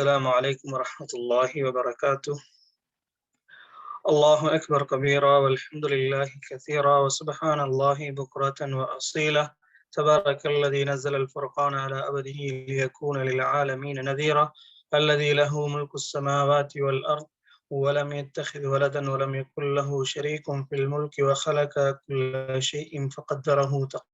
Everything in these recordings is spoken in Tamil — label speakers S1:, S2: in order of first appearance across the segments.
S1: السلام عليكم ورحمة الله وبركاته. الله أكبر كبيرا والحمد لله كثيرا وسبحان الله بكرة وأصيلا. تبارك الذي نزل الفرقان على أبده ليكون للعالمين نذيرا الذي له ملك السماوات والأرض ولم يتخذ ولدا ولم يكن له شريك في الملك وخلق كل شيء فقدره تقديرا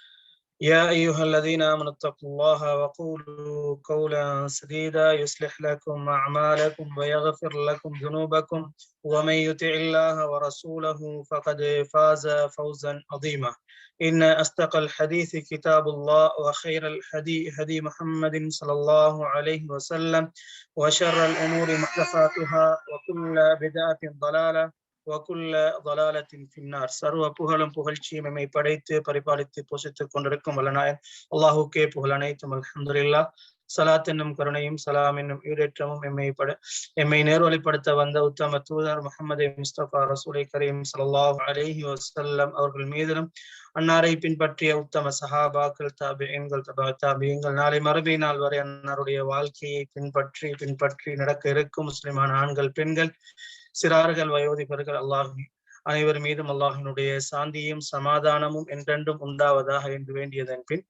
S1: يا أيها الذين آمنوا اتقوا الله وقولوا قولا سديدا يصلح لكم أعمالكم ويغفر لكم ذنوبكم. ومن يطع الله ورسوله فقد فاز فوزا عظيما. إن أصدق الحديث كتاب الله وخير الهدي هدي محمد صلى الله عليه وسلم. وشر الأمور محدثاتها وكل بدعة ضلالة வகுல்ல வலாலத்தின் பின்னார். சர்வ புகழும் புகழ்ச்சியும் எம்மை படைத்து பரிபாலித்து போஷித்துக் கொண்டிருக்கும் வல்லநாயன். அல்லாஹுக்கே புகழ் அனைத்தும் அலமதுல்லா சலாத் என்னும் கருணையும் சலாம் என்னும் ஈடேற்றமும் எம்மை எம்மை நேர்வழிப்படுத்த வந்த உத்தம தூதர் முகமது முஸ்தபா ரசூலை கரீம் சல்லாஹ் அலேஹி வசல்லம் அவர்கள் மீதிலும் அன்னாரை பின்பற்றிய உத்தம சஹாபாக்கள் தாபியங்கள் தபா தாபியங்கள் நாளை மறுபடி நாள் வரை அன்னாருடைய வாழ்க்கையை பின்பற்றி பின்பற்றி நடக்க இருக்கும் முஸ்லிமான ஆண்கள் பெண்கள் சிறார்கள் வயோதிபர்கள் அல்லாஹ் அனைவர் மீதும் அல்லாஹினுடைய சாந்தியும் சமாதானமும் என்றென்றும் உண்டாவதாக என்று வேண்டியதன் பின்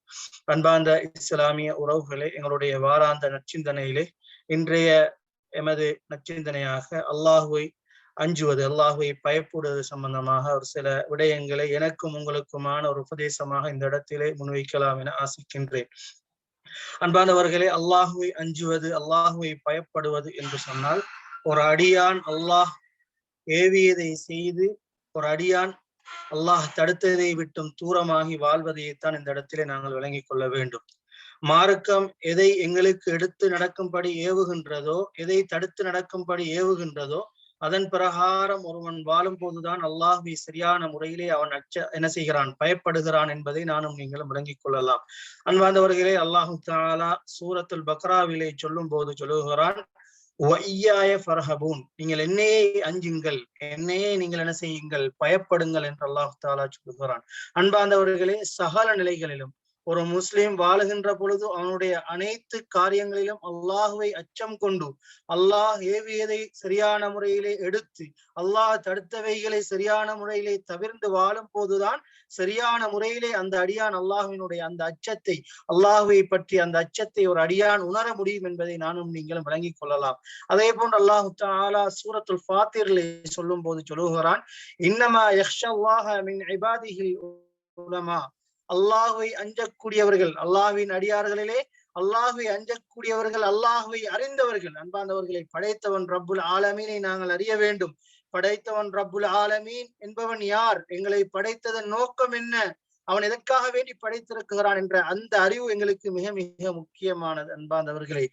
S1: அன்பார்ந்த இஸ்லாமிய உறவுகளே எங்களுடைய வாராந்த நச்சிந்தனையிலே இன்றைய எமது நச்சிந்தனையாக அல்லாஹுவை அஞ்சுவது அல்லாஹுவை பயப்படுவது சம்பந்தமாக ஒரு சில விடயங்களை எனக்கும் உங்களுக்குமான ஒரு உபதேசமாக இந்த இடத்திலே முன்வைக்கலாம் என ஆசிக்கின்றேன். அன்பானவர்களே அல்லாஹுவை அஞ்சுவது அல்லாஹுவை பயப்படுவது என்று சொன்னால் ஒரு அடியான் அல்லாஹ் ஏவியதை செய்து ஒரு அடியான் அல்லாஹ் தடுத்ததை விட்டும் தூரமாகி வாழ்வதைத்தான் இந்த இடத்திலே நாங்கள் விளங்கிக் கொள்ள வேண்டும். மார்க்கம் எதை எங்களுக்கு எடுத்து நடக்கும்படி ஏவுகின்றதோ எதை தடுத்து நடக்கும்படி ஏவுகின்றதோ அதன் பிரகாரம் ஒருவன் வாழும் போதுதான் அல்லாஹுவை சரியான முறையிலே அவன் அச்ச என்ன செய்கிறான் பயப்படுகிறான் என்பதை நானும் நீங்களும் விளங்கிக் கொள்ளலாம். அன்பார்ந்தவர்களே அல்லாஹு தாலா சூரத்துல் பக்ராவிலே சொல்லும் போது சொல்லுகிறான் ஃபர்ஹபூன். நீங்கள் என்னையே அஞ்சுங்கள் என்னையே நீங்கள் என்ன செய்யுங்கள் பயப்படுங்கள் என்று அல்லாஹு தாலா சொல்லுகிறான். அன்பாந்தவர்களே சகல நிலைகளிலும் ஒரு முஸ்லிம் வாழுகின்ற பொழுது அவனுடைய அனைத்து காரியங்களிலும் அல்லாஹுவை அச்சம் கொண்டு அல்லாஹ் ஏவியதை சரியான முறையிலே எடுத்து அல்லாஹ் தடுத்தவைகளை சரியான முறையிலே தவிர்ந்து வாழும் போதுதான் சரியான முறையிலே அந்த அடியான் அல்லாஹுவினுடைய அந்த அச்சத்தை அல்லாஹுவை பற்றி அந்த அச்சத்தை ஒரு அடியான் உணர முடியும் என்பதை நானும் நீங்களும் விளங்கிக் கொள்ளலாம். அதே போன்று அல்லாஹு தாலா சூரத்துல் ஃபாத்திரிலே சொல்லும் போது சொல்லுகிறான் இன்னமா யக்ஷல்லாஹ மின் இபாதிஹில் உலமா அல்லாஹுவை அஞ்சக்கூடியவர்கள் அல்லாஹுவின் அடியார்களிலே அல்லாஹுவை அஞ்சக்கூடியவர்கள் அல்லாஹுவை அறிந்தவர்கள். அன்பாந்தவர்களை படைத்தவன் ரப்புல் ஆலமீனை நாங்கள் அறிய வேண்டும். படைத்தவன் ரப்புல் ஆலமீன் என்பவன் யார்? எங்களை படைத்ததன் நோக்கம் என்ன? அவன் எதற்காக வேண்டி படைத்திருக்கிறான் என்ற அந்த அறிவு எங்களுக்கு மிக மிக முக்கியமானது. அன்பாந்தவர்களே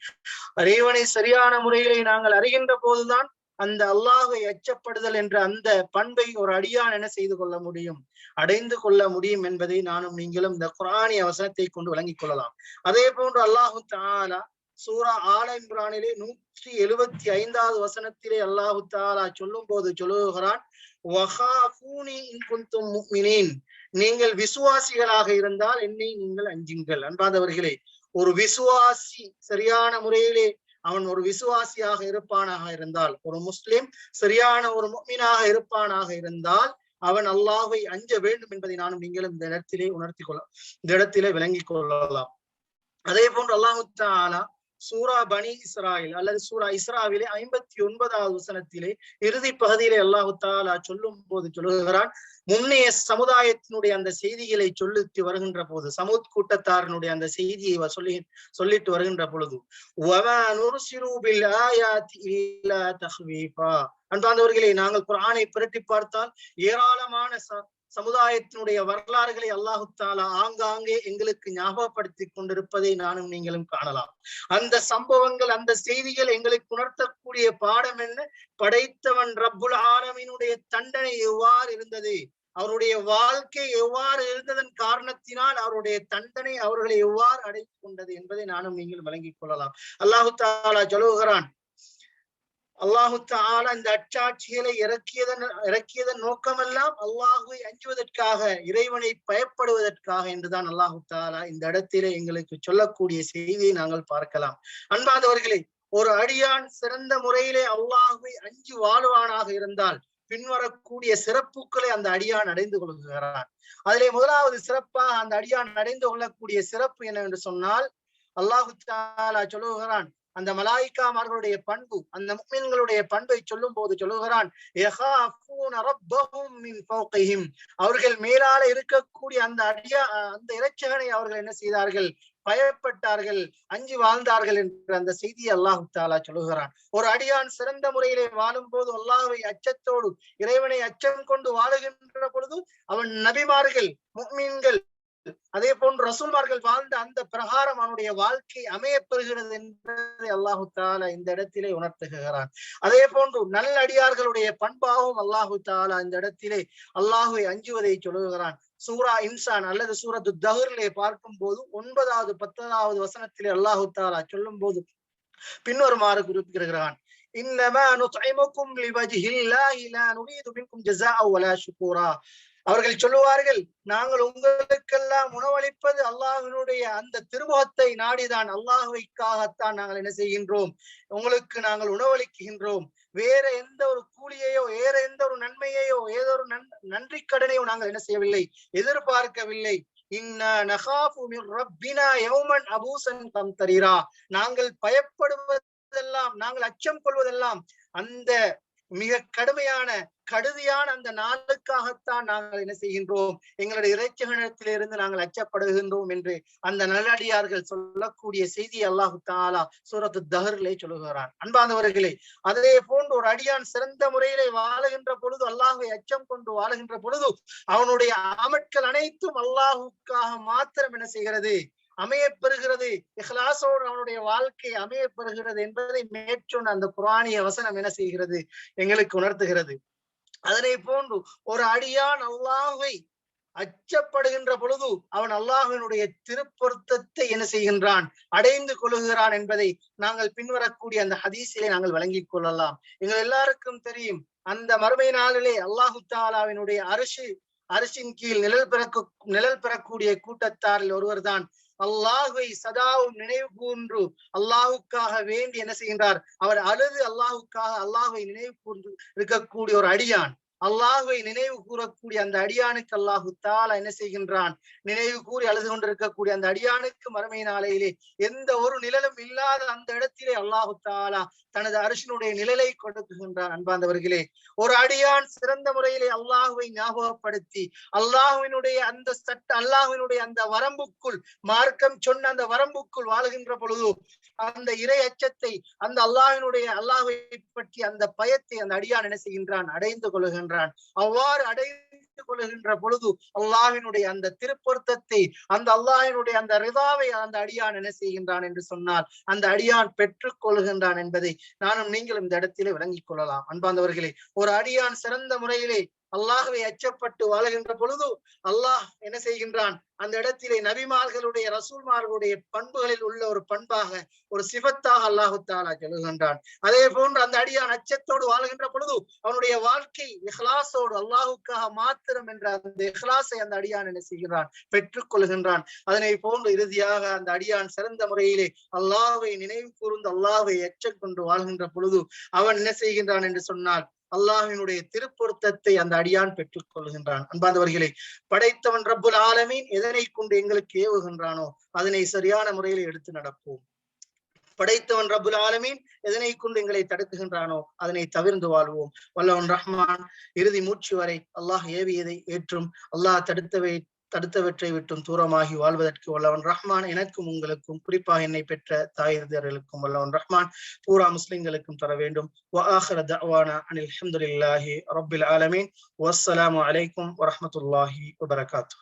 S1: இறைவனை சரியான முறையிலே நாங்கள் அறிகின்ற போதுதான் அந்த அல்லாஹை அச்சப்படுதல் என்ற அந்த பண்பை ஒரு அடியான் என செய்து கொள்ள முடியும்? அடைந்து கொள்ள முடியும் என்பதை நானும் நீங்களும் இந்த குரானிய வசனத்தை கொண்டு வழங்கிக் கொள்ளலாம். அதே போன்று அல்லாஹு தாலா சூரா ஆல இம்ரானிலே நூற்றி எழுபத்தி ஐந்தாவது வசனத்திலே அல்லாஹு தாலா சொல்லும் போது சொல்லுகிறான் நீங்கள் விசுவாசிகளாக இருந்தால் என்னை நீங்கள் அஞ்சுங்கள். அன்பாதவர்களே ஒரு விசுவாசி சரியான முறையிலே அவன் ஒரு விசுவாசியாக இருப்பானாக இருந்தால் ஒரு முஸ்லிம் சரியான ஒரு முக்மீனாக இருப்பானாக இருந்தால் அவன் அல்லாஹை அஞ்ச வேண்டும் என்பதை நானும் நீங்களும் இந்த இடத்திலே உணர்த்தி கொள்ள இந்த இடத்திலே விளங்கிக் கொள்ளலாம். அதே போன்று அல்லாஹு தாலா சூரா பனி இஸ்ராயில் அல்லது சூரா இஸ்ராவிலே ஐம்பத்தி ஒன்பதாவது வசனத்திலே இறுதி பகுதியிலே அல்லாஹு தாலா சொல்லும் போது சொல்லுகிறான் முன்னைய சமுதாயத்தினுடைய அந்த செய்திகளை சொல்லிட்டு வருகின்ற போது சமூத் கூட்டத்தாரனுடைய அந்த செய்தியை சொல்லி சொல்லிட்டு வருகின்ற பொழுது அன்பாந்தவர்களை நாங்கள் குரானை புரட்டி பார்த்தால் ஏராளமான சமுதாயத்தினுடைய வரலாறுகளை அல்லாஹு தாலா ஆங்காங்கே எங்களுக்கு ஞாபகப்படுத்தி கொண்டிருப்பதை நானும் நீங்களும் காணலாம். அந்த சம்பவங்கள் அந்த செய்திகள் எங்களுக்கு உணர்த்தக்கூடிய பாடம் என்ன? படைத்தவன் ரப்புல் ஆலமினுடைய தண்டனை எவ்வாறு இருந்தது? அவருடைய வாழ்க்கை எவ்வாறு இருந்ததன் காரணத்தினால் அவருடைய தண்டனை அவர்களை எவ்வாறு அடைத்துக் கொண்டது என்பதை நானும் நீங்கள் வழங்கிக் கொள்ளலாம். அல்லாஹு தாலா ஜலோகரான் அல்லாஹு தாலா இந்த அச்சாட்சிகளை இறக்கியதன் இறக்கியதன் நோக்கமெல்லாம் அல்லாஹுவை அஞ்சுவதற்காக இறைவனை பயப்படுவதற்காக என்றுதான் அல்லாஹு தாலா இந்த இடத்திலே எங்களுக்கு சொல்லக்கூடிய செய்தியை நாங்கள் பார்க்கலாம். அன்பாதவர்களே ஒரு அடியான் சிறந்த முறையிலே அல்லாஹுவை அஞ்சு வாழ்வானாக இருந்தால் பின்வரக்கூடிய சிறப்புகளை அந்த அடியான் அடைந்து கொள்கிறான். அதிலே முதலாவது சிறப்பாக அந்த அடியான் அடைந்து கொள்ளக்கூடிய சிறப்பு என்னவென்று சொன்னால் அல்லாஹு தாலா சொல்லுகிறான் அந்த மலாய்க்காமார்களுடைய பண்பு அந்த முக்மீன்களுடைய பண்பை சொல்லும் போது சொல்லுகிறான் அவர்கள் மேலால இருக்கக்கூடிய அந்த அடியா அந்த இறைச்சகனை அவர்கள் என்ன செய்தார்கள்? பயப்பட்டார்கள் அஞ்சு வாழ்ந்தார்கள் என்ற அந்த செய்தியை அல்லாஹு தாலா சொல்லுகிறான். ஒரு அடியான் சிறந்த முறையிலே வாழும் போது அல்லாஹை அச்சத்தோடு இறைவனை அச்சம் கொண்டு வாழுகின்ற பொழுது அவன் நபிமார்கள் முக்மீன்கள் அதே போன்று ரசூல்மார்கள் வாழ்ந்த அந்த பிரகாரம் அவனுடைய வாழ்க்கை அமையப்பெறுகிறது என்பதை அல்லாஹு தாலா இந்த இடத்திலே உணர்த்துகிறான். அதே போன்று நல்லடியார்களுடைய பண்பாகவும் அல்லாஹு தாலா இந்த இடத்திலே அல்லாஹுவை அஞ்சுவதை சொல்லுகிறான். சூரா இன்சான் அல்லது சூரத்து தஹர்லே பார்க்கும் போது ஒன்பதாவது பத்தாவது வசனத்திலே அல்லாஹு தாலா சொல்லும் போது பின்வருமாறு குறிப்பிடுகிறான். இன்னமா நுத்ஐமுக்கும் லிவஜ்ஹில்லாஹி லா நுரீது மின்கும் ஜஸாஅ வலா ஷுக்கூரா அவர்கள் சொல்லுவார்கள் நாங்கள் உங்களுக்கெல்லாம் உணவளிப்பது அல்லாஹினுடைய அந்த திருமுகத்தை நாடிதான். அல்லாஹுவைக்காகத்தான் நாங்கள் என்ன செய்கின்றோம்? உங்களுக்கு நாங்கள் உணவளிக்கின்றோம். வேற எந்த ஒரு கூலியையோ வேற எந்த ஒரு நன்மையையோ ஏதோ ஒரு நன்றி கடனையோ நாங்கள் என்ன செய்யவில்லை? எதிர்பார்க்கவில்லை. நாங்கள் பயப்படுவதெல்லாம் நாங்கள் அச்சம் கொள்வதெல்லாம் அந்த மிக கடுமையான கடுதியான அந்த நாளுக்காகத்தான் நாங்கள் என்ன செய்கின்றோம்? எங்களுடைய இறைச்சகனத்திலிருந்து நாங்கள் அச்சப்படுகின்றோம் என்று அந்த நல்லடியார்கள் சொல்லக்கூடிய செய்தி அல்லாஹு தாலா சூரத்து தஹர்லே சொல்லுகிறான். அன்பாந்தவர்களே அதே போன்று ஒரு அடியான் சிறந்த முறையிலே வாழுகின்ற பொழுது அல்லாஹுவை அச்சம் கொண்டு வாழுகின்ற பொழுது அவனுடைய அமட்கள் அனைத்தும் அல்லாஹுக்காக மாத்திரம் என்ன செய்கிறது? அமையப்பெறுகிறது. இஹ்லாசோடு அவனுடைய வாழ்க்கை அமையப்பெறுகிறது என்பதை மேற்சொன்ன அந்த புராணிய வசனம் என்ன செய்கிறது? எங்களுக்கு உணர்த்துகிறது. அதனை போன்று ஒரு அடியான் அல்லாஹை அச்சப்படுகின்ற பொழுது அவன் அல்லாஹினுடைய திருப்பொருத்தத்தை என்ன செய்கின்றான்? அடைந்து கொள்ளுகிறான் என்பதை நாங்கள் பின்வரக்கூடிய அந்த ஹதீஸிலே நாங்கள் வழங்கிக் கொள்ளலாம். எங்கள் எல்லாருக்கும் தெரியும் அந்த மறுமை நாளிலே அல்லாஹு தாலாவினுடைய அரிசி அரசின் கீழ் நிழல் பிறக்க நிழல் பெறக்கூடிய கூட்டத்தாரில் ஒருவர் தான் அல்லாஹுவை சதாவும் நினைவு கூன்று அல்லாஹுக்காக வேண்டி என்ன செய்கின்றார்? அவர் அழுது அல்லாஹுக்காக அல்லாஹுவை நினைவு கூர்ந்து இருக்கக்கூடிய ஒரு அடியான். அல்லாஹுவை நினைவு கூறக்கூடிய அந்த அடியானுக்கு அல்லாஹு தாலா என்ன செய்கின்றான்? நினைவு கூறி அழுது கொண்டிருக்கக்கூடிய அந்த அடியானுக்கு மறுமை நாளையிலே எந்த ஒரு நிழலும் இல்லாத அந்த இடத்திலே அல்லாஹு தாலா தனது அரசனுடைய நிழலை கொடுக்குகின்றான். அன்பாந்தவர்களே ஒரு அடியான் சிறந்த முறையிலே அல்லாஹுவை ஞாபகப்படுத்தி அல்லாஹுவினுடைய அந்த சட்ட அல்லாஹுவினுடைய அந்த வரம்புக்குள் மார்க்கம் சொன்ன அந்த வரம்புக்குள் வாழுகின்ற பொழுது அந்த இறை அச்சத்தை அந்த அல்லாஹினுடைய அல்லாஹுவை பற்றி அந்த பயத்தை அந்த அடியான் என்ன செய்கின்றான்? அடைந்து கொள்கின்றான் அவ்வாறு அடைந்து கொள்கின்ற பொழுது அல்லாஹினுடைய அந்த திருப்பொருத்தத்தை அந்த அல்லாஹினுடைய அந்த ரிதாவை அந்த அடியான் என்ன செய்கின்றான் என்று சொன்னால் அந்த அடியான் பெற்றுக் கொள்கின்றான் என்பதை நானும் நீங்களும் இந்த இடத்திலே விளங்கிக் கொள்ளலாம். அன்பாந்தவர்களே ஒரு அடியான் சிறந்த முறையிலே அல்லாஹுவை அச்சப்பட்டு வாழுகின்ற பொழுது அல்லாஹ் என்ன செய்கின்றான்? அந்த இடத்திலே நபிமார்களுடைய ரசூல்மார்களுடைய பண்புகளில் உள்ள ஒரு பண்பாக ஒரு சிவத்தாக அல்லாஹு தாலா சொல்லுகின்றான் அதே போன்று அந்த அடியான் அச்சத்தோடு வாழ்கின்ற பொழுது அவனுடைய வாழ்க்கை இஹ்லாசோடு அல்லாஹுக்காக மாத்திரம் என்ற அந்த இஹ்லாசை அந்த அடியான் என்ன செய்கிறான் பெற்றுக் கொள்கின்றான். அதனை போன்று இறுதியாக அந்த அடியான் சிறந்த முறையிலே அல்லாஹை நினைவு கூர்ந்து அல்லாஹை எச்சம் கொண்டு வாழ்கின்ற பொழுது அவன் என்ன செய்கின்றான் என்று சொன்னால் அல்லாஹினுடைய திருப்பொருத்தத்தை அந்த அடியான் பெற்றுக் கொள்கின்றான் அன்பாந்தவர்களை படைத்தவன் ரப்புல் ஆலமீன் எதனை கொண்டு எங்களுக்கு ஏவுகின்றானோ அதனை சரியான முறையில் எடுத்து நடப்போம். படைத்தவன் ரபுல் ஆலமீன் எதனை கொண்டு எங்களை தடுக்குகின்றானோ அதனை தவிர்ந்து வாழ்வோம். வல்லவன் ரஹ்மான் இறுதி மூச்சு வரை அல்லாஹ் ஏவியதை ஏற்றும் அல்லாஹ் தடுத்தவை தடுத்தவற்றை விட்டும் தூரமாகி வாழ்வதற்கு வல்லவன் ரஹ்மான். எனக்கும் உங்களுக்கும் குறிப்பாக என்னை பெற்ற தாயிர்களுக்கும் வல்லவன் ரஹ்மான். பூரா முஸ்லிம்களுக்கும் தர வேண்டும். அனில் அஹமதுல்லாஹி ரபில் ஆலமீன். வசலாம் அலைக்கும் வரமத்துல்லாஹி வபரகாத்து